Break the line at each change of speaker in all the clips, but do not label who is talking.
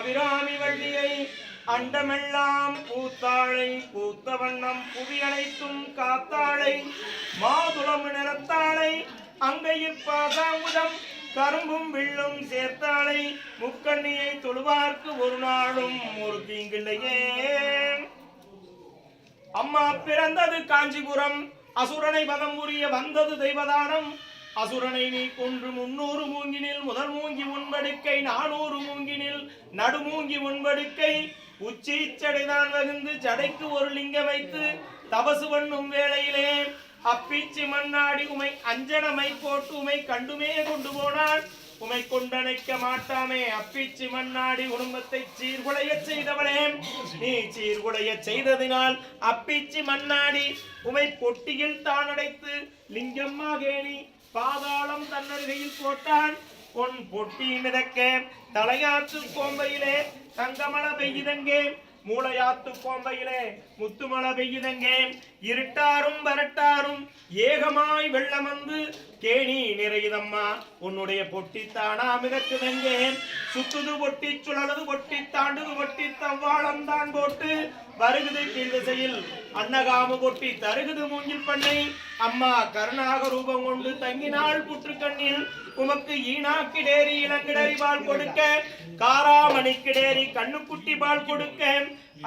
அபிராமி வள்ளியை அண்டமெல்லாம் பூத்தாழை பூத்த வண்ணம் புவி அனைத்தும் காத்தாழை மாதுளம் நிறத்தாழை அங்கையில் பாசாங்குதம் கரும்பும் வில்லும் சேர்த்தாளை முக்கண்ணியை தொழுவார்க்கு ஒரு நாளும் ஒரு தீங்கில்லையே. அம்மா பிறந்தது காஞ்சிபுரம் அசுரனை பதம் புரிய வந்தது தெய்வதானம். அசுரனை நீ கொன்று முன்னூறு மூங்கினில் முதல் மூங்கி முன்படுக்கை நானூறு மூங்கினில் நடுமூங்கி முன்படுக்கை. உச்சி சடைதான் வகுந்து ஜடைக்கு ஒரு லிங்கம் வைத்து தபசு பண்ணும் வேளையிலே அப்பீச்சி மண்ணாடி உமை அஞ்சனமை போட்டு உமை கண்டுமே கொண்டு போனான். உமை கொண்டணைக்க மாட்டாமே அப்பீச்சி மண்ணாடி குடும்பத்தை சீர்குலைய செய்தவளே. நீ சீர்குலைய செய்ததினால் அப்பீச்சி மண்ணாடி உமை பொட்டியில் தான் அடைத்து லிங்கம்மாகேணி பாதாளம் தன்னருகையில் போட்டான். பொன் பொட்டி மிதக்க தலையாற்று கோம்பையிலே தங்கமல பெய்யுதங்கே? மூளையாத்து கோம்பையிலே முத்துமழை பெய்யுதங்கே? இருட்டாரும் வரட்டாரும் ஏகமாய் வெள்ளம் வந்து கேணி நிறையுதம்மா உன்னுடைய பொட்டி தானா மிதக்குதங்கே? சுத்துது பொட்டி சுழலுது பொட்டி தாண்டுது பொட்டி தவ்வாளந்தான் போட்டு வருகுது கீழ் திசையில் அன்னகாம பொட்டி தருகுது மூங்கில் பண்ணை. அம்மா கருணாக ரூபம் கொண்டு தங்கினாள் புற்று கண்ணில் உமக்கு ஈனாக்கிடேரி இளங்கிடரி பால் கொடுக்க. காராமணிக்கிடேரி கண்ணுக்குட்டி பால் கொடுக்க.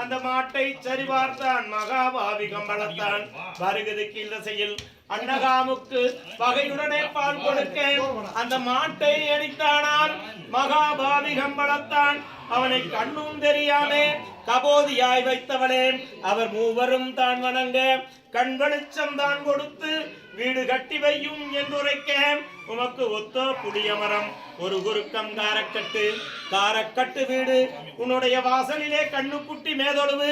அந்த மாட்டை சரிபார்த்தான் மகாபாவி கம்பளத்தான் வருகுது கீழ் திசையில் அன்னகாமுக்கு பகையுடனே பால் கொடுக்க. அந்த மாட்டை அடித்தானான் மகாபாவி கம்பளத்தான் அவனை கண்ணும் தெரியாமே கபோதியாய் வைத்தவளே அவர் மூவரும் தான் வணங்க. கண் வெளிச்சம் தான் கொடுத்து வீடு கட்டி வையும் என்றுரைக்க உமக்கு ஒத்த புளிய மரம். ஒரு குருக்கம் காரக்கட்டு காரக்கட்டு வீடு. உன்னுடைய வாசலிலே கண்ணுக்குட்டி மேதொழுவு.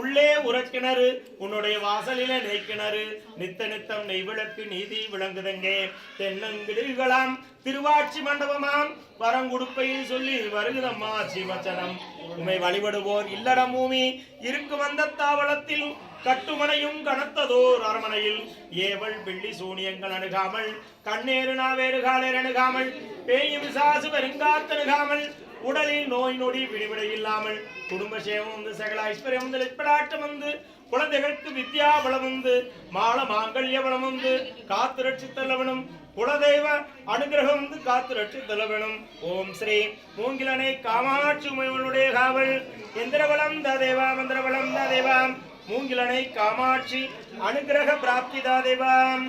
உள்ளே உறக்கிணறு உன்னுடைய வாசலிலே நெய்க்கிணறு. நித்த நித்தம் நெய் விளக்கு நீதி விளங்குதங்கே. தென்னங்கிடுகளாம் திருவாட்சி மண்டபமாம். வரங்குடுப்பையில் சொல்லி வருகிறம்மா சிவச்சனம் உமை வழிபடுவோர் இல்லடம் பூமி. இருக்கும் அந்த தாவளத்தில் கட்டுமனையும் கனத்ததோர் அரமனையில் ஏவல் வெள்ளி சூனியங்கள் அணுகாமல் கண்ணேறு நாவேறு காலேர் அணுகாமல் பேயும் விசாசு பெருங்காத்து நிகாமல் உடலில் நோய் நொடி விடுவிட இல்லாமல் குடும்ப சேவம் வந்து சகல ஐஸ்வர்யம் வந்து லட்படாட்டம் வந்து குழந்தைகளுக்கு வித்யா பலம் வந்து மால மாங்கல்ய பலம் வந்து காத்து ரட்சித்தல்லவனும் குலதெய்வ அனுகிரகம் வந்து காத்து ரட்சித்தல்லவனும் ஓம் ஸ்ரீ மூங்கிலனை காமாட்சி உமைவனுடைய காவல். எந்திரபலம் த தேவா மந்திரபலம் த தேவாம் மூங்கிலனை காமாட்சி அனுகிரக பிராப்தி தா தேவாம்